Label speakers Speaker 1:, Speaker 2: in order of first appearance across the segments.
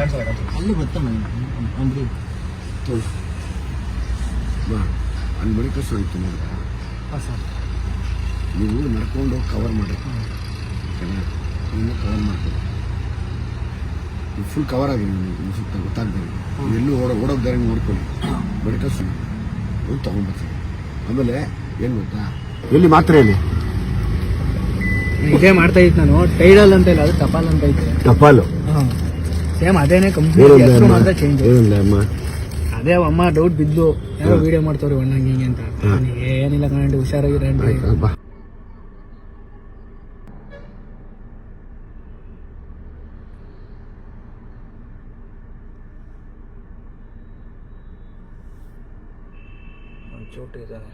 Speaker 1: ಅಲ್ಲಿ ಗೊತ್ತಮ್ಮ ಅಂದ್ರೆ
Speaker 2: ಬಾ. ಅಲ್ಲಿ ಬಳಿಕ ನೋಡಿ.
Speaker 1: ಹಾಂ ಸರ್.
Speaker 2: ನೀವು ನಡ್ಕೊಂಡು ಕವರ್ ಮಾಡಿ. ಓಕೆನಾ? ನೀವು ಕವರ್ ಮಾಡ್ತೀವಿ ನೀವು ಫುಲ್ ಕವರ್ ಆಗಿದೆ ನೀವು ಸುತ್ತ ಗೊತ್ತಾಗ್ಬೇಕು. ನೀವು ಎಲ್ಲೂ ಓಡೋ ಓಡೋದ್ ದಾರಿ ನೋಡ್ಕೊಳ್ಳಿ. ಬಳಿಕ ಹೋಗಿ ತೊಗೊಂಡ್ಬರ್ತೀವಿ ಆಮೇಲೆ ಏನು ಗೊತ್ತಾ? ಎಲ್ಲಿ ಮಾತ್ರ ಎಲ್ಲಿ?
Speaker 1: ಇದೇ ಮಾಡ್ತಾ ಇತ್ತು ನಾನು. ಟೈಡಲ್ ಅಂತ ಇಲ್ಲ ಅದು ಟಪಾಲ್ ಅಂತ ಇತ್ತು.
Speaker 2: ಟಪಾಲು?
Speaker 1: ಹಾಂ. ಸೇಮ್ ಅದೇನೆ ಹೆಸರು ಮಾತ್ರ ಚೇಂಜ್
Speaker 2: ಅಮ್ಮ.
Speaker 1: ಅದೇ ಅಮ್ಮ ಡೌಟ್ ಬಿದ್ದು ಯಾರೋ ವಿಡಿಯೋ ಮಾಡ್ತವ್ರಿ ಅಣ್ಣ ಹಂಗೆ ಅಂತ. ಏನಿಲ್ಲ ಕಣಂడి ಹುಷಾರಾಗಿರ ಚೋಟು ಇದ್ದಾನೆ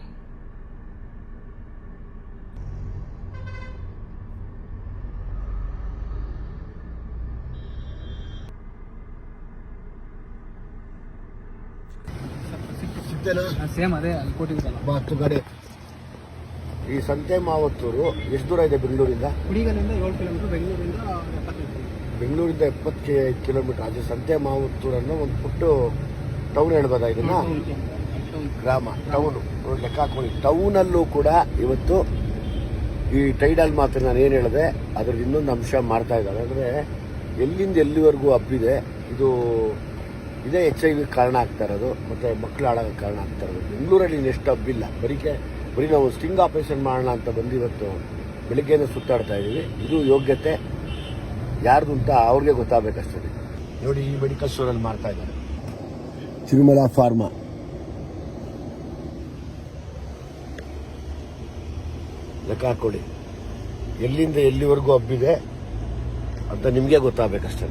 Speaker 2: ಸಿಗ್ತೇನಾ
Speaker 1: ಸೇಮ್ ಅದೇ ಅಲ್ಲಿ ಕೊಟ್ಟಿದ್ದಲ್ಲ
Speaker 2: ಬಾ ಹತ್ತು ಗಾಡಿ. ಈ ಸಂತೆ ಮಾವತ್ತೂರು ಎಷ್ಟು ದೂರ ಇದೆ ಬೆಂಗಳೂರಿಂದ?
Speaker 1: ಕುಡಿಗಲಿಂದ ಏಳು ಕಿಲೋಮೀಟರ್ ಬೆಂಗಳೂರಿಂದ ಎಪ್ಪತ್ತೈದು
Speaker 2: ಬೆಂಗಳೂರಿಂದ ಎಪ್ಪತ್ತು ಕಿಲೋಮೀಟರ್ ಅದು ಸಂತೆ ಮಾವತ್ತೂರನ್ನು ಒಂದು ಪುಟ್ಟು ಟೌನ್ ಹೇಳ್ಬೋದಾ ಇದನ್ನ? ಗ್ರಾಮ ಟೌನ್ ಲೆಕ್ಕ ಹಾಕೊಳ್ಳಿ. ಟೌನಲ್ಲೂ ಕೂಡ ಇವತ್ತು ಈ ಟೈಡಲ್ ಮಾತ್ರ ನಾನು ಏನು ಹೇಳಿದೆ ಅದ್ರದ್ದು ಇನ್ನೊಂದು ಅಂಶ ಮಾಡ್ತಾ ಇದ್ದಾರೆ. ಅಂದರೆ ಎಲ್ಲಿಂದ ಎಲ್ಲಿವರೆಗೂ ಹಬ್ಬಿದೆ ಇದು ಇದೇ ಎಚ್ ಐ ವಿ ಕಾರಣ ಆಗ್ತಾ ಇರೋದು ಮತ್ತು ಮಕ್ಕಳು ಹಾಳಾಗೋಕ್ಕೆ ಕಾರಣ ಆಗ್ತಾ ಇರೋದು. ಬೆಂಗಳೂರಲ್ಲಿ ನೆಕ್ಸ್ಟ್ ಎಷ್ಟು ಹಬ್ಬಿಲ್ಲ ಬರೀಕೆ ಬರೀ ನಾವು ಸ್ಟಿಂಗ್ ಆಪರೇಷನ್ ಮಾಡೋಣ ಅಂತ ಬಂದು ಇವತ್ತು ಬೆಳಿಗ್ಗೆನೇ ಸುತ್ತಾಡ್ತಾ ಇದ್ದೀವಿ. ಇದು ಯೋಗ್ಯತೆ ಯಾರ್ದು ಅಂತ ಅವ್ರಿಗೆ ಗೊತ್ತಾಗಬೇಕಷ್ಟೇ ನೋಡಿ ಈ ಮೆಡಿಕಲ್ ಸ್ಟೋರಲ್ಲಿ ಮಾಡ್ತಾ ಇದ್ದಾರೆ. ತಿರುಮಲ ಫಾರ್ಮಾ ಲೆಕ್ಕ ಹಾಕೊಳ್ಳಿ ಎಲ್ಲಿಂದ ಎಲ್ಲಿವರೆಗೂ ಹಬ್ಬಿದೆ ಅಂತ ನಿಮಗೆ ಗೊತ್ತಾಗಬೇಕಷ್ಟೇ